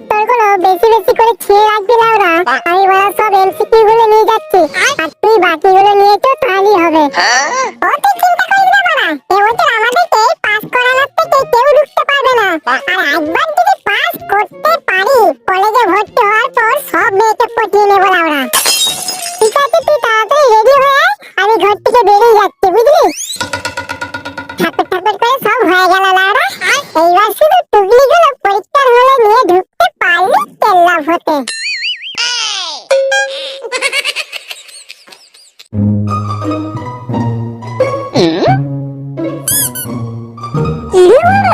প্রশ্নের উত্তরগুলো বেশি বেশি করে খেয়ে রাখবি লাউরা আমি বলা সব এমসিকিউ গুলো নিয়ে যাচ্ছি। আর তুই বাকিগুলো নিয়ে তো তাহলেই হবে।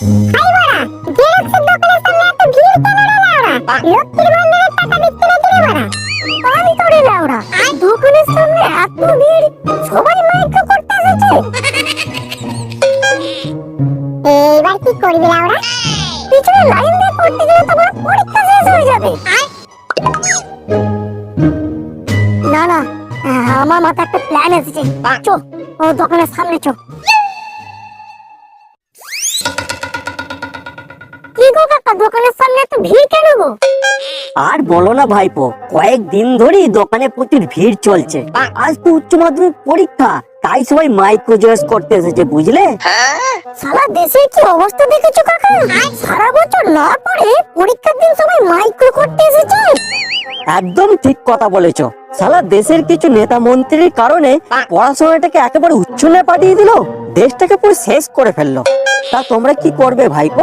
এইবার কি করবি লাউড়া পিছনে লাইন দিয়ে পড়তে গেলে তো পরীক্ষা শেষ হয়ে যাবে। না না আমার মাথায় একটা প্ল্যান এসেছে। চো ও দোকানের সামনে চো। আর বলো না ভাইপো কয়েকদিন ধরেই দোকানে প্রচুর ভিড় চলছে। আজ তো উচ্চ মাধ্যমিক পরীক্ষা তাই সবাই মাইক্রোজয়েস করতে এসেছে বুঝলে? সারা দেশের কি অবস্থা দেখেছ কাকা? সারা বছর না পড়ে পরীক্ষার দিন সবাই মাইক্রো করতে এসেছে? একদম ঠিক কথা বলেছ। সালা দেশের কিছু নেতা মন্ত্রীর কারণে পড়াশোনাটাকে একেবারে উচ্চনে পাঠিয়ে দিল দেশটাকে পুরো শেষ করে ফেলল। তা তোমরা কি করবে ভাইপো?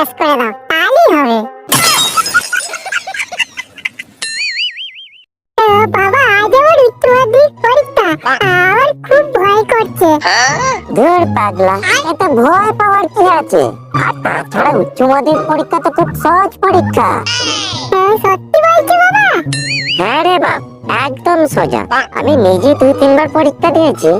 জেস করে দাও তাহলেই হবে। পরীক্ষা। তো খুব সহজ পরীক্ষা। হ্যাঁ, হ্যাঁ বাপ একদম সোজা। আমি নিজে দুই তিনবার পরীক্ষা দিয়েছি।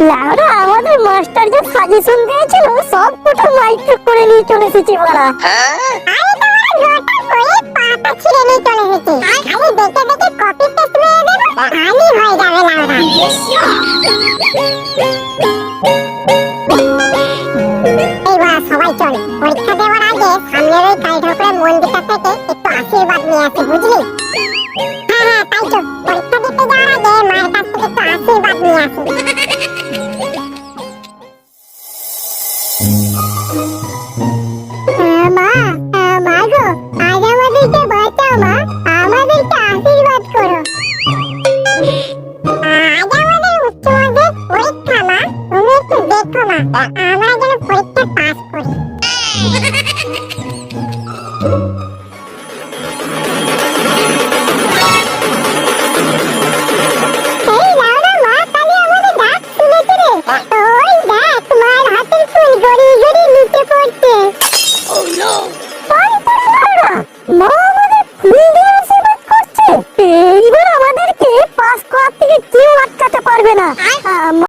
লাউরা আমাদের মাস্টার যে সাজেশন দিয়েছিল সব কটা মাইক্রো করে নিয়ে চলে এসেছি বলা। আরে তোমার গোটা বইয়ের পাতা ছিঁড়ে নিয়ে চলে এসেছি। খালি দেখে দেখে কপি পেস্ট মেরে দেবো তাহলেই হয়ে যাবে লাউড়া এইবার সবাই চল পরীক্ষা দেওয়ার আগে সামনের ওই কালী ঠাকুরের মন্দিরটা থেকে একটু আশীর্বাদ নিয়ে আসি বুঝলি? দেখো মা আমরা যেন পরীক্ষা